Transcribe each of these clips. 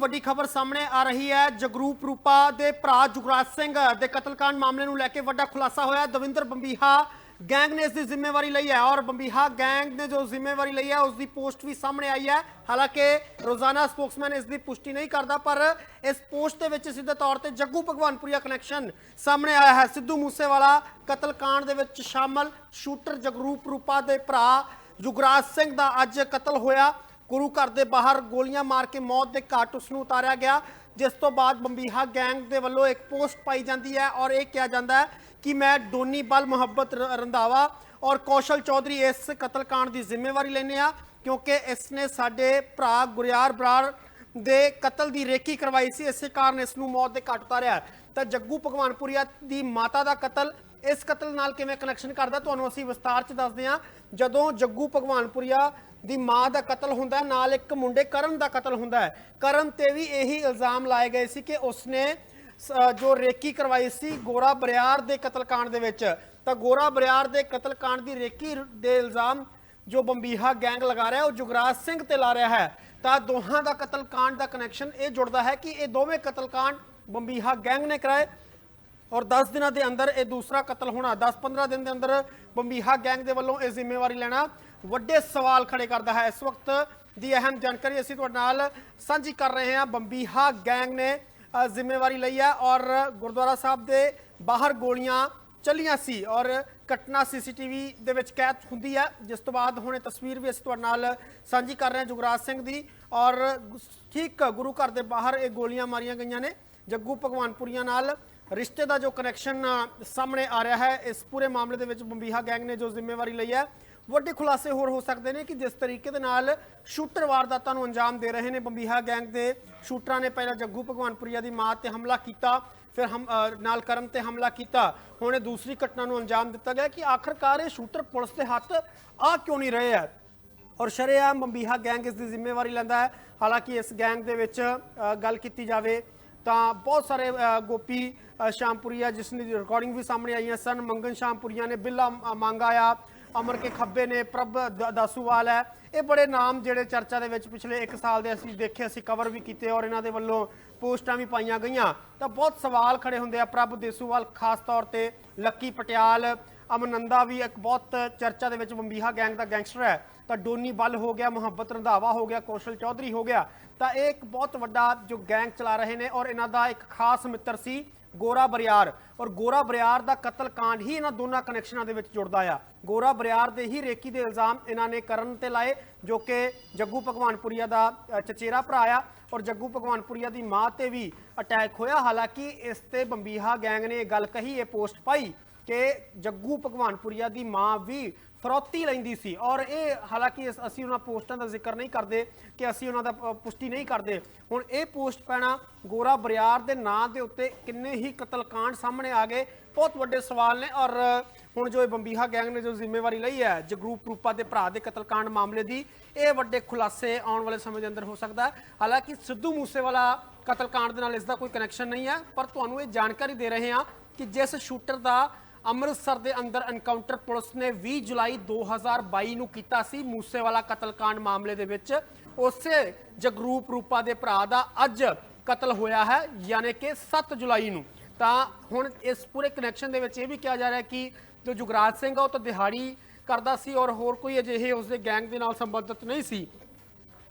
ਵੱਡੀ ਖਬਰ ਸਾਹਮਣੇ ਆ ਰਹੀ ਹੈ। ਜਗਰੂਪ ਰੂਪਾ ਦੇ ਭਰਾ ਜੁਗਰਾਜ ਸਿੰਘ ਦੇ ਕਤਲकांड ਮਾਮਲੇ ਨੂੰ ਲੈ ਕੇ ਵੱਡਾ ਖੁਲਾਸਾ ਹੋਇਆ। ਦਵਿੰਦਰ ਬੰਬੀਹਾ ਗੈਂਗ ਨੇ ਇਸ ਦੀ ਜ਼ਿੰਮੇਵਾਰੀ ਲਈ ਹੈ ਔਰ ਬੰਬੀਹਾ ਗੈਂਗ ਨੇ ਜੋ ਜ਼ਿੰਮੇਵਾਰੀ ਲਈ ਹੈ, ਉਸ ਦੀ ਪੋਸਟ ਵੀ ਸਾਹਮਣੇ ਆਈ ਹੈ। ਹਾਲਾਂਕਿ ਰੋਜ਼ਾਨਾ ਸਪੋਕਸਮੈਨ ਇਸ ਦੀ ਪੁਸ਼ਟੀ ਨਹੀਂ ਕਰਦਾ, ਪਰ ਇਸ ਪੋਸਟ ਦੇ ਵਿੱਚ ਸਿੱਧੇ ਤੌਰ ਤੇ ਜੱਗੂ ਭਗਵਾਨਪੁਰੀਆ ਕਨੈਕਸ਼ਨ ਸਾਹਮਣੇ ਆਇਆ ਹੈ। ਸਿੱਧੂ ਮੂਸੇਵਾਲਾ ਕਤਲकांड ਦੇ ਵਿੱਚ ਸ਼ਾਮਲ ਸ਼ੂਟਰ ਜਗਰੂਪ ਰੂਪਾ ਦੇ ਭਰਾ ਜੁਗਰਾਜ ਸਿੰਘ ਦਾ ਅੱਜ ਕਤਲ ਹੋਇਆ। ਗੁਰੂ ਘਰ ਦੇ ਬਾਹਰ ਗੋਲੀਆਂ ਮਾਰ ਕੇ ਮੌਤ ਦੇ ਘਾਟ ਉਸ ਨੂੰ ਉਤਾਰਿਆ ਗਿਆ, ਜਿਸ ਤੋਂ ਬਾਅਦ ਬੰਬੀਹਾ ਗੈਂਗ ਦੇ ਵੱਲੋਂ ਇੱਕ ਪੋਸਟ ਪਾਈ ਜਾਂਦੀ ਹੈ ਔਰ ਇਹ ਕਿਹਾ ਜਾਂਦਾ ਹੈ ਕਿ ਮੈਂ ਡੋਨੀ ਬਲ ਮੁਹੱਬਤ ਰ- ਰੰਧਾਵਾ ਔਰ ਕੌਸ਼ਲ ਚੌਧਰੀ ਇਸ ਕਤਲकांड ਦੀ ਜ਼ਿੰਮੇਵਾਰੀ ਲੈਨੇ ਆ ਕਿਉਂਕਿ ਇਸ ਨੇ ਸਾਡੇ ਭਰਾ ਗੁਰਿਆਰ ਬਰਾੜ ਦੇ ਕਤਲ ਦੀ ਰੇਕੀ ਕਰਵਾਈ ਸੀ, ਇਸੇ ਕਾਰਨ ਇਸ ਨੂੰ ਮੌਤ ਦੇ ਘਾਟ ਉਤਾਰਿਆ ਤਾਂ ਜੱਗੂ ਭਗਵਾਨਪੁਰੀਆ ਦੀ ਮਾਤਾ ਦਾ ਕਤਲ ਇਸ ਕਤਲ ਨਾਲ ਕਿਵੇਂ ਕਨੈਕਸ਼ਨ ਕਰਦਾ? ਤੁਹਾਨੂੰ ਅਸੀਂ ਵਿਸਤਾਰ ਚ ਦੱਸਦੇ ਹਾਂ। ਜਦੋਂ ਜੱਗੂ ਭਗਵਾਨਪੁਰੀਆ ਦੀ ਮਾਂ ਦਾ ਕਤਲ ਹੁੰਦਾ ਨਾਲ ਇੱਕ ਮੁੰਡੇ ਕਰਨ ਦਾ ਕਤਲ ਹੁੰਦਾ ਹੈ, ਕਰਨ ਤੇ ਵੀ ਇਹੀ ਇਲਜ਼ਾਮ ਲਾਏ ਗਏ ਸੀ ਕਿ ਉਸਨੇ ਜੋ ਰੇਕੀ ਕਰਵਾਈ ਸੀ, ਗੋਰਾ ਬਰਿਆਰ ਦੇ ਕਤਲकांड ਦੇ ਵਿੱਚ। ਤਾਂ ਗੋਰਾ ਬਰਿਆਰ ਦੇ ਕਤਲकांड ਦੀ ਰੇਕੀ ਦੇ ਇਲਜ਼ਾਮ ਜੋ ਬੰਬੀਹਾ ਗੈਂਗ ਲਗਾ ਰਿਹਾ ਉਹ ਜੁਗਰਾਜ ਸਿੰਘ ਤੇ ਲਾ ਰਿਹਾ ਹੈ। ਤਾਂ ਦੋਹਾਂ ਦਾ ਕਤਲ ਕਾਂਡ ਦਾ ਕਨੈਕਸ਼ਨ ਇਹ ਜੁੜਦਾ ਹੈ ਕਿ ਇਹ ਦੋਵੇਂ ਕਤਲकांड ਬੰਬੀਹਾ ਗੈਂਗ ਨੇ ਕਰਾਏ। ਔਰ 10 ਦਿਨਾਂ ਦੇ ਅੰਦਰ ਇਹ ਦੂਸਰਾ ਕਤਲ ਹੋਣਾ 10-15 ਦਿਨ ਦੇ ਅੰਦਰ ਬੰਬੀਹਾ ਗੈਂਗ ਦੇ ਵੱਲੋਂ ਇਹ ਜ਼ਿੰਮੇਵਾਰੀ ਲੈਣਾ ਵੱਡੇ ਸਵਾਲ ਖੜੇ ਕਰਦਾ ਹੈ। ਇਸ ਵਕਤ ਦੀ ਅਹਿਮ ਜਾਣਕਾਰੀ ਅਸੀਂ ਤੁਹਾਡੇ ਨਾਲ ਸਾਂਝੀ ਕਰ ਰਹੇ ਹਾਂ। ਬੰਬੀਹਾ ਗੈਂਗ ਨੇ ਜ਼ਿੰਮੇਵਾਰੀ ਲਈ ਹੈ ਔਰ ਗੁਰਦੁਆਰਾ ਸਾਹਿਬ ਦੇ ਬਾਹਰ ਗੋਲੀਆਂ ਚੱਲੀਆਂ ਸੀ ਔਰ ਘਟਨਾ ਸੀਸੀਟੀਵੀ ਦੇ ਵਿੱਚ ਕੈਦ ਹੁੰਦੀ ਹੈ। ਜਿਸ ਤੋਂ ਬਾਅਦ ਹੁਣ ਇਹ ਤਸਵੀਰ ਵੀ ਅਸੀਂ ਤੁਹਾਡੇ ਨਾਲ ਸਾਂਝੀ ਕਰ ਰਹੇ ਹਾਂ ਜੁਗਰਾਜ ਸਿੰਘ ਦੀ ਔਰ ਠੀਕ ਗੁਰੂ ਘਰ ਦੇ ਬਾਹਰ ਇਹ ਗੋਲੀਆਂ ਮਾਰੀਆਂ ਗਈਆਂ ਨੇ। ਜੱਗੂ ਭਗਵਾਨਪੁਰੀਆਂ ਨਾਲ ਰਿਸ਼ਤੇ ਦਾ ਜੋ ਕਨੈਕਸ਼ਨ ਸਾਹਮਣੇ ਆ ਰਿਹਾ ਹੈ, ਇਸ ਪੂਰੇ ਮਾਮਲੇ ਦੇ ਵਿੱਚ ਬੰਬੀਹਾ ਗੈਂਗ ਨੇ ਜੋ ਜ਼ਿੰਮੇਵਾਰੀ ਲਈ ਹੈ, ਵੱਡੇ ਖੁਲਾਸੇ ਹੋਰ ਹੋ ਸਕਦੇ ਨੇ ਕਿ ਜਿਸ ਤਰੀਕੇ ਦੇ ਨਾਲ ਸ਼ੂਟਰ ਵਾਰਦਾਤਾਂ ਨੂੰ ਅੰਜਾਮ ਦੇ ਰਹੇ ਨੇ ਬੰਬੀਹਾ ਗੈਂਗ ਦੇ ਸ਼ੂਟਰਾਂ ਨੇ ਪਹਿਲਾਂ ਜੱਗੂ ਭਗਵਾਨਪੁਰੀਆ ਦੀ ਮਾਂ ਤੇ ਹਮਲਾ ਕੀਤਾ, ਫਿਰ ਹਮ ਨਾਲ ਕਰਨ ਤੇ ਹਮਲਾ ਕੀਤਾ, ਹੁਣ ਇਹ ਦੂਸਰੀ ਘਟਨਾ ਨੂੰ ਅੰਜਾਮ ਦਿੱਤਾ ਗਿਆ ਕਿ ਆਖਰਕਾਰ ਇਹ ਸ਼ੂਟਰ ਪੁਲਿਸ ਦੇ ਹੱਥ ਆ ਕਿਉਂ ਨਹੀਂ ਰਹੇ ਹੈ? ਔਰ ਸ਼ਰੇਆਮ ਬੰਬੀਹਾ ਗੈਂਗ ਇਸ ਦੀ ਜ਼ਿੰਮੇਵਾਰੀ ਲੈਂਦਾ ਹੈ, ਹਾਲਾਂਕਿ ਇਸ ਗੈਂਗ ਦੇ ਵਿੱਚ ਗੱਲ ਕੀਤੀ ਜਾਵੇ ਤਾਂ ਬਹੁਤ ਸਾਰੇ ਗੋਪੀ ਅ, ਸ਼ਾਮਪੁਰੀਆ ਜਿਸ ਦੀ ਰਿਕਾਰਡਿੰਗ ਵੀ ਸਾਹਮਣੇ ਆਈਆਂ ਸਨ ਮੰਗਨ ਸ਼ਾਮਪੁਰੀਆ ਨੇ ਬਿੱਲਾ ਅ, ਆ ਅਮਰ ਕੇ ਖੱਬੇ ਨੇ ਪ੍ਰਭ ਦ- ਦਾਸੂਵਾਲ ਹੈ। ਇਹ ਬੜੇ ਨਾਮ ਜਿਹੜੇ ਚਰਚਾ ਦੇ ਵਿੱਚ ਪਿਛਲੇ 1 ਸਾਲ ਦੇ ਅਸੀਂ ਦੇਖੇ ਅਸੀਂ ਕਵਰ ਵੀ ਕੀਤੇ ਔਰ ਇਹਨਾਂ ਦੇ ਵੱਲੋਂ ਪੋਸਟਾਂ ਵੀ ਪਾਈਆਂ ਗਈਆਂ। ਤਾਂ ਬਹੁਤ ਸਵਾਲ ਖੜੇ ਹੁੰਦੇ ਆ ਪ੍ਰਭ ਦੇਸੂਵਾਲ ਖਾਸ ਤੌਰ ਤੇ ਲੱਕੀ ਪਟਿਆਲ ਅਮਨੰਦਾ ਵੀ ਇੱਕ ਬਹੁਤ ਚਰਚਾ ਦੇ ਵਿੱਚ ਬੰਬੀਹਾ ਗੈਂਗ ਦਾ ਗੈਂਗਸਟਰ ਹੈ। ਤਾਂ ਡੋਨੀ ਬੱਲ ਹੋ ਗਿਆ ਮੁਹੱਬਤ ਰੰਧਾਵਾ ਹੋ ਗਿਆ, ਕੌਸ਼ਲ ਚੌਧਰੀ ਹੋ ਗਿਆ। ਤਾਂ ਇਹ ਇੱਕ ਬਹੁਤ ਵੱਡਾ ਜੋ ਗੈਂਗ ਚਲਾ ਰਹੇ ਨੇ ਔਰ ਇਹਨਾਂ ਦਾ ਇੱਕ ਖਾਸ ਮਿੱਤਰ ਸੀ ਗੋਰਾ ਬਰਿਆਰ। ਔਰ ਗੋਰਾ ਬਰਿਆਰ ਦਾ ਕਤਲ ਕਾਂਡ ਹੀ ਇਹਨਾਂ ਦੋਨਾਂ ਕਨੈਕਸ਼ਨਾਂ ਦੇ ਵਿੱਚ ਜੁੜਦਾ ਆ। ਗੋਰਾ ਬਰਿਆਰ ਦੇ ਹੀ ਰੇਕੀ ਦੇ ਇਲਜ਼ਾਮ ਇਹਨਾਂ ਨੇ ਕਰਨ ਤੇ ਲਾਏ, ਜੋ ਕਿ ਜੱਗੂ ਭਗਵਾਨਪੁਰੀਆ ਦਾ ਚਚੇਰਾ ਭਰਾ ਆ। ਔਰ ਜੱਗੂ ਭਗਵਾਨਪੁਰੀਆ ਦੀ ਮਾਂ ਤੇ ਵੀ ਅਟੈਕ ਹੋਇਆ। ਹਾਲਾਂਕਿ ਇਸ ਤੇ ਬੰਬੀਹਾ ਗੈਂਗ ਨੇ ਇਹ ਗੱਲ ਕਹੀ, ਇਹ ਪੋਸਟ ਪਾਈ। ਕਿ ਜੱਗੂ ਭਗਵਾਨਪੁਰੀਆ ਦੀ ਮਾਂ ਵੀ ਫਰੋਤੀ ਲੈਂਦੀ ਸੀ। ਔਰ ਇਹ ਹਾਲਾਂਕਿ ਅਸੀਂ ਉਹਨਾਂ ਪੋਸਟਾਂ ਦਾ ਜ਼ਿਕਰ ਨਹੀਂ ਕਰਦੇ ਕਿ ਅਸੀਂ ਉਹਨਾਂ ਦਾ ਪੁਸ਼ਟੀ ਨਹੀਂ ਕਰਦੇ। ਹੁਣ ਇਹ ਪੋਸਟ ਪੈਣਾ ਗੋਰਾ ਬਰਿਆਰ ਦੇ ਨਾਂ ਦੇ ਉੱਤੇ ਕਿੰਨੇ ਹੀ ਕਤਲकांड ਸਾਹਮਣੇ ਆ ਗਏ। ਬਹੁਤ ਵੱਡੇ ਸਵਾਲ ਨੇ ਔਰ ਹੁਣ ਜੋ ਇਹ ਬੰਬੀਹਾ ਗੈਂਗ ਨੇ ਜੋ ਜ਼ਿੰਮੇਵਾਰੀ ਲਈ ਹੈ ਜਗਰੂਪ ਰੂਪਾ ਦੇ ਭਰਾ ਦੇ ਕਤਲकांड ਮਾਮਲੇ ਦੀ, ਇਹ ਵੱਡੇ ਖੁਲਾਸੇ ਆਉਣ ਵਾਲੇ ਸਮੇਂ ਦੇ ਅੰਦਰ ਹੋ ਸਕਦਾ ਹੈ। ਹਾਲਾਂਕਿ ਸਿੱਧੂ ਮੂਸੇਵਾਲਾ ਕਤਲकांड ਦੇ ਨਾਲ ਇਸ ਦਾ ਕੋਈ ਕਨੈਕਸ਼ਨ ਨਹੀਂ ਹੈ, ਪਰ ਤੁਹਾਨੂੰ ਇਹ ਜਾਣਕਾਰੀ ਦੇ ਰਹੇ ਹਾਂ ਕਿ ਜਿਸ ਸ਼ੂਟਰ ਦਾ ਅੰਮ੍ਰਿਤਸਰ ਦੇ ਅੰਦਰ ਐਨਕਾਊਂਟਰ ਪੁਲਿਸ ਨੇ 20 ਜੁਲਾਈ 2022 ਨੂੰ ਕੀਤਾ ਸੀ ਮੂਸੇਵਾਲਾ ਕਤਲकांड ਮਾਮਲੇ ਦੇ ਵਿੱਚ। ਉਸੇ ਜਗਰੂਪ ਰੂਪਾ ਦੇ ਭਰਾ ਦਾ ਅੱਜ ਕਤਲ ਹੋਇਆ ਹੈ, ਯਾਨੀ ਕਿ 7 ਜੁਲਾਈ ਨੂੰ। ਤਾਂ ਹੁਣ ਇਸ ਪੂਰੇ ਕਨੈਕਸ਼ਨ ਦੇ ਵਿੱਚ ਇਹ ਵੀ ਕਿਹਾ ਜਾ ਰਿਹਾ ਕਿ ਜੋ ਜੁਗਰਾਜ ਸਿੰਘ ਆ, ਉਹ ਤਾਂ ਦਿਹਾੜੀ ਕਰਦਾ ਸੀ ਔਰ ਹੋਰ ਕੋਈ ਅਜਿਹੇ ਉਸਦੇ ਗੈਂਗ ਦੇ ਨਾਲ ਸੰਬੰਧਿਤ ਨਹੀਂ ਸੀ।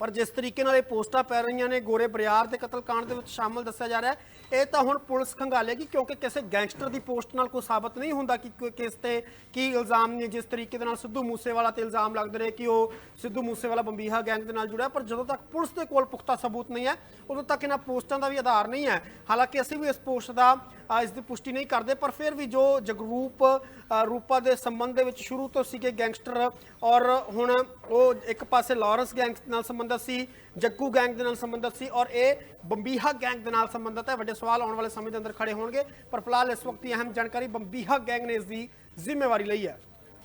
ਪਰ ਜਿਸ ਤਰੀਕੇ ਨਾਲ ਇਹ ਪੋਸਟਾਂ ਪੈ ਰਹੀਆਂ ਨੇ, ਗੋਰੇ ਬਰਿਆਰ ਦੇ ਕਤਲकांड ਦੇ ਵਿੱਚ ਸ਼ਾਮਲ ਦੱਸਿਆ ਜਾ ਰਿਹਾ ਇਹ ਤਾਂ ਹੁਣ ਪੁਲਿਸ ਖੰਗਾਲੇਗੀ ਕਿਉਂਕਿ ਕਿਸੇ ਗੈਂਗਸਟਰ ਦੀ ਪੋਸਟ ਨਾਲ ਕੋਈ ਸਾਬਤ ਨਹੀਂ ਹੁੰਦਾ ਕਿ ਕੋਈ ਕਿਸ ਤੇ ਕੀ ਇਲਜ਼ਾਮ ਨੇ ਜਿਸ ਤਰੀਕੇ ਦੇ ਨਾਲ ਸਿੱਧੂ ਮੂਸੇਵਾਲਾ ਤੇ ਇਲਜ਼ਾਮ ਲੱਗਦੇ ਰਹੇ ਕਿ ਉਹ ਸਿੱਧੂ ਮੂਸੇਵਾਲਾ ਬੰਬੀਹਾ ਗੈਂਗ ਦੇ ਨਾਲ ਜੁੜਿਆ ਪਰ ਜਦੋਂ ਤੱਕ ਪੁਲਿਸ ਦੇ ਕੋਲ ਪੁਖਤਾ ਸਬੂਤ ਨਹੀਂ ਹੈ ਉਦੋਂ ਤੱਕ ਇਹਨਾਂ ਪੋਸਟਾਂ ਦਾ ਵੀ ਆਧਾਰ ਨਹੀਂ ਹੈ। ਹਾਲਾਂਕਿ ਅਸੀਂ ਵੀ ਇਸ ਪੋਸਟ ਦਾ ਇਸ ਦੀ ਪੁਸ਼ਟੀ ਨਹੀਂ ਕਰਦੇ ਪਰ ਫਿਰ ਵੀ ਜੋ ਜਗਰੂਪ ਅ, ਰੂਪਾ ਦੇ ਸੰਬੰਧ ਦੇ ਵਿੱਚ ਸ਼ੁਰੂ ਤੋਂ ਸੀਗੇ ਗੈਂਗਸਟਰ ਔਰ ਹੁਣ ਉਹ ਇੱਕ ਪਾਸੇ ਲਾਰੈਂਸ ਗੈਂਗ ਨਾਲ ਸੰਬੰਧਿਤ ਸੀ ਜੱਗੂ ਗੈਂਗ ਦੇ ਨਾਲ ਸੰਬੰਧਿਤ ਸੀ ਔਰ ਇਹ ਬੰਬੀਹਾ ਗੈਂਗ ਦੇ ਨਾਲ ਸੰਬੰਧਿਤ ਹੈ ਵੱਡੇ ਸਵਾਲ ਆਉਣ ਵਾਲੇ ਸਮੇਂ ਦੇ ਅੰਦਰ ਖੜੇ ਹੋਣਗੇ। ਪਰ ਫਿਲਹਾਲ ਇਸ ਵਕਤ ਦੀ ਅਹਿਮ ਜਾਣਕਾਰੀ ਬੰਬੀਹਾ ਗੈਂਗ ਨੇ ਇਸ ਦੀ ਜ਼ਿੰਮੇਵਾਰੀ ਲਈ ਹੈ।